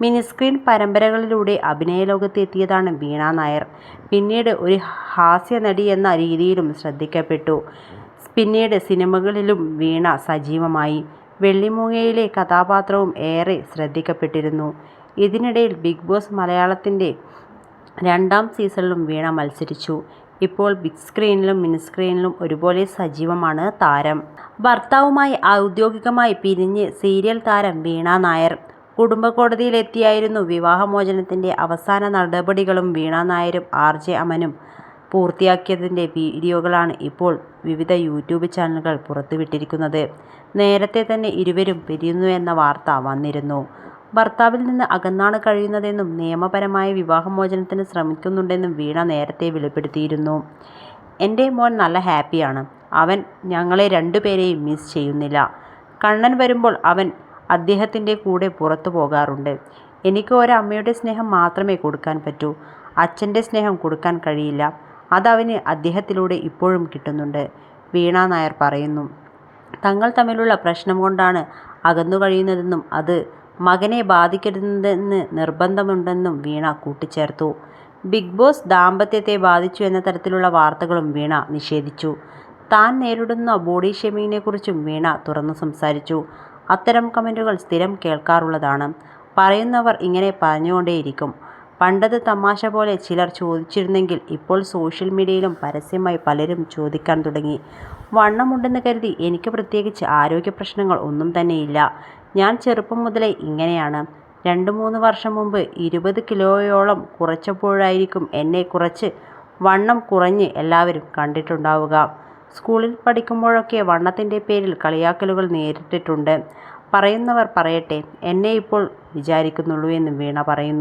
Mini screen പരമ്പരകളിലൂടെ അഭിനയലോകത്ത് എത്തിയതാണ് വീണ നായർ. പിന്നീട് ഒരു ഹാസ്യ നടി എന്ന രീതിയിലും ശ്രദ്ധിക്കപ്പെട്ടു. പിന്നീട് സിനിമകളിലും വീണ സജീവമായി. വെള്ളിമൂങ്ങയിലെ കഥാപാത്രവും ഏറെ ശ്രദ്ധിക്കപ്പെട്ടിരുന്നു. ഇതിനിടയിൽ ബിഗ് ബോസ് മലയാളത്തിന്റെ രണ്ടാം സീസണിലും വീണ മത്സരിച്ചു. ഇപ്പോൾ ബിഗ് സ്ക്രീനിലും മിനി സ്ക്രീനിലും ഒരുപോലെ സജീവമാണ് താരം. ഭർത്താവുമായി ഔദ്യോഗികമായി പിരിഞ്ഞ് സീരിയൽ താരം വീണ നായർ. കുടുംബക്കോടതിയിലെത്തിയായിരുന്നു വിവാഹമോചനത്തിന്റെ അവസാന നടപടികളും വീണ നായരും ആർ. ജെ. അമനും പൂർത്തിയാക്കിയതിന്റെ വീഡിയോകളാണ് ഇപ്പോൾ വിവിധ യൂട്യൂബ് ചാനലുകൾ പുറത്തുവിട്ടിരിക്കുന്നത്. നേരത്തെ തന്നെ ഇരുവരും പിരിയുന്നു എന്ന വാർത്ത വന്നിരുന്നു. ഭർത്താവിൽ നിന്ന് അകന്നാണ് കഴിയുന്നതെന്നും നിയമപരമായ വിവാഹമോചനത്തിന് ശ്രമിക്കുന്നുണ്ടെന്നും വീണ നേരത്തെ വെളിപ്പെടുത്തിയിരുന്നു. എന്റെ മോൻ നല്ല ഹാപ്പിയാണ്. അവൻ ഞങ്ങളെ രണ്ടുപേരെയും മിസ് ചെയ്യുന്നില്ല. കണ്ണൻ വരുമ്പോൾ അവൻ അദ്ദേഹത്തിന്റെ കൂടെ പുറത്തു പോകാറുണ്ട്. എനിക്ക് ഒരമ്മയുടെ സ്നേഹം മാത്രമേ കൊടുക്കാൻ പറ്റൂ. അച്ഛന്റെ സ്നേഹം കൊടുക്കാൻ കഴിയില്ല. അതവന് അദ്ദേഹത്തിലൂടെ ഇപ്പോഴും കിട്ടുന്നുണ്ട്. " വീണ നായർ പറയുന്നു. തങ്ങൾ തമ്മിലുള്ള പ്രശ്നം കൊണ്ടാണ് അകന്നു കഴിയുന്നതെന്നും അത് മകനെ ബാധിക്കരുതെന്ന് നിർബന്ധമുണ്ടെന്നും വീണ കൂട്ടിച്ചേർത്തു. ബിഗ് ബോസ് ദാമ്പത്യത്തെ ബാധിച്ചു എന്ന തരത്തിലുള്ള വാർത്തകളും വീണ നിഷേധിച്ചു. താൻ നേരിടുന്ന ബോഡി ഷേമിങ്ങിനെക്കുറിച്ചും വീണ തുറന്നു സംസാരിച്ചു. "അത്തരം കമന്റുകൾ സ്ഥിരം കേൾക്കാറുള്ളതാണ്. പറയുന്നവർ ഇങ്ങനെ പറഞ്ഞുകൊണ്ടേയിരിക്കും. പണ്ടത് തമാശ പോലെ ചിലർ ചോദിച്ചിരുന്നെങ്കിൽ ഇപ്പോൾ സോഷ്യൽ മീഡിയയിലും പരസ്യമായി പലരും ചോദിക്കാൻ തുടങ്ങി. വണ്ണമുണ്ടെന്ന് കരുതി എനിക്ക് പ്രത്യേകിച്ച് ആരോഗ്യ പ്രശ്നങ്ങൾ ഒന്നും തന്നെയില്ല. ഞാൻ ചെറുപ്പം മുതലേ ഇങ്ങനെയാണ്. രണ്ട് മൂന്ന് വർഷം മുമ്പ് ഇരുപത് കിലോയോളം കുറച്ചപ്പോഴായിരിക്കും എന്നെ കുറച്ച് വണ്ണം കുറഞ്ഞ് എല്ലാവരും കണ്ടിട്ടുണ്ടാവുക. സ്കൂളിൽ പഠിക്കുമ്പോഴൊക്കെ വണ്ണത്തിന്റെ പേരിൽ കളിയാക്കലുകൾ നേരിട്ടിട്ടുണ്ട്. പറയുന്നവർ പറയട്ടെ എന്നെ ഇപ്പോൾ വിചാരിക്കുന്നുള്ളൂ" എന്നും വീണ പറയുന്നു.